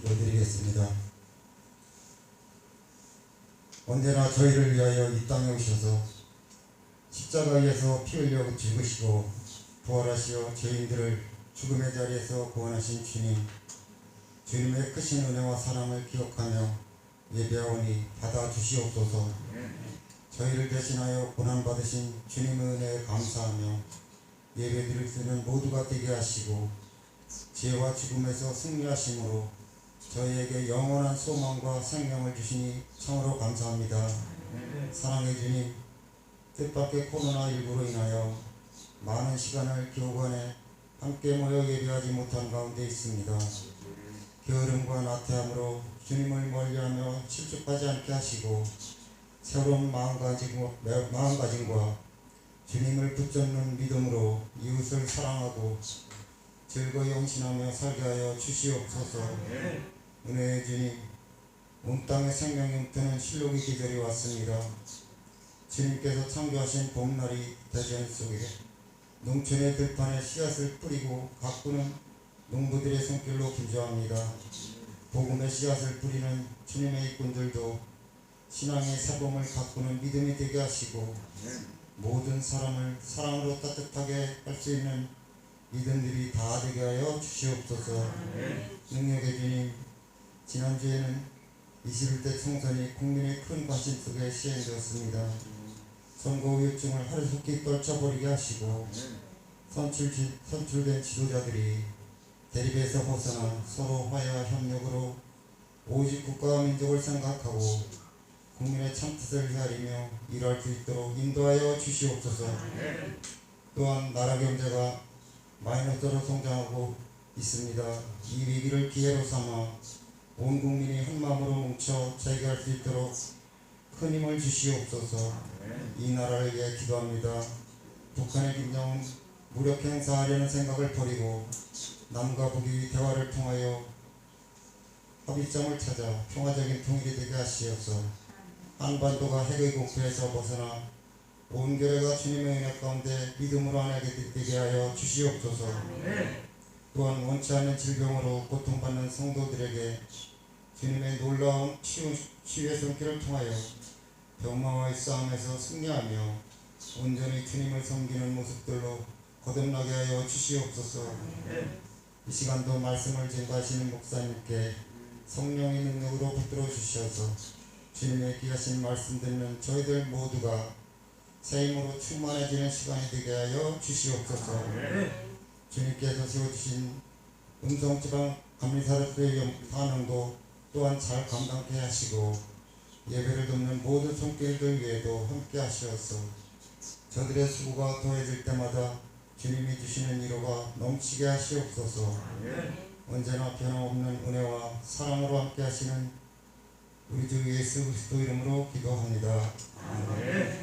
기도드리겠습니다. 언제나 저희를 위하여 이 땅에 오셔서 십자가에서 피 흘려 죽으시고 부활하시어 죄인들을 죽음의 자리에서 구원하신 주님 주님의 크신 은혜와 사랑을 기억하며 예배하오니 받아주시옵소서 저희를 대신하여 고난받으신 주님의 은혜에 감사하며 예배드릴 수 있는 모두가 되게 하시고 죄와 죽음에서 승리하심으로 저희에게 영원한 소망과 생명을 주시니 참으로 감사합니다. 사랑해 주님, 뜻밖의 코로나19로 인하여 많은 시간을 교관에 함께 모여 예배하지 못한 가운데 있습니다. 게으름과 나태함으로 주님을 멀리하며 실족하지 않게 하시고 새로운 마음가짐과, 주님을 붙잡는 믿음으로 이웃을 사랑하고 즐거이 헌신하며 살게 하여 주시옵소서. 은혜의 주님, 온 땅의 생명이 흠뜨는 실록의 계절이 왔습니다. 주님께서 창조하신 봄날이 대전 속에 농촌의 들판에 씨앗을 뿌리고 가꾸는 농부들의 손길로 기도합니다. 복음의 씨앗을 뿌리는 주님의 일꾼들도 신앙의 사범을 가꾸는 믿음이 되게 하시고 모든 사람을 사랑으로 따뜻하게 할 수 있는 믿음들이 다 되게 하여 주시옵소서. 능력의 주님, 지난주에는 21대 총선이 국민의 큰 관심 속에 시행되었습니다. 선거 우울증을 하루속히 떨쳐버리게 하시고 선출, 선출된 지도자들이 대립에서 벗어나 서로 화해와 협력으로 오직 국가와 민족을 생각하고 국민의 참뜻을 헤아리며 일할 수 있도록 인도하여 주시옵소서. 또한 나라 경제가 마이너스로 성장하고 있습니다. 이 위기를 기회로 삼아 온 국민이 한 마음으로 뭉쳐 재개할 수 있도록 큰 힘을 주시옵소서. 이 나라를 위해 기도합니다. 북한의 김정은 무력 행사하려는 생각을 버리고 남과 북이 대화를 통하여 합의점을 찾아 평화적인 통일이 되게 하시옵소서. 한반도가 핵의 공포에서 벗어나 온 교회가 주님의 은혜 가운데 믿음으로 하나게 되게 하여 주시옵소서. 또한 원치 않는 질병으로 고통받는 성도들에게 주님의 놀라운 치유, 치유의 손길을 통하여 병마와의 싸움에서 승리하며 온전히 주님을 섬기는 모습들로 거듭나게 하여 주시옵소서. 이 시간도 말씀을 증거하시는 목사님께 성령의 능력으로 붙들어 주셔서 주님의 귀하신 말씀 듣는 저희들 모두가 새 힘으로 충만해지는 시간이 되게 하여 주시옵소서. 주님께서 세워주신 음성지방 감리사로서의 사명도 또한 잘 감당케 하시고 예배를 돕는 모든 손길들 위에도 함께 하시옵소. 저들의 수고가 더해질 때마다 주님이 주시는 위로가 넘치게 하시옵소서. 언제나 변함없는 은혜와 사랑으로 함께 하시는 우리 주 예수 그리스도 이름으로 기도합니다. 아멘.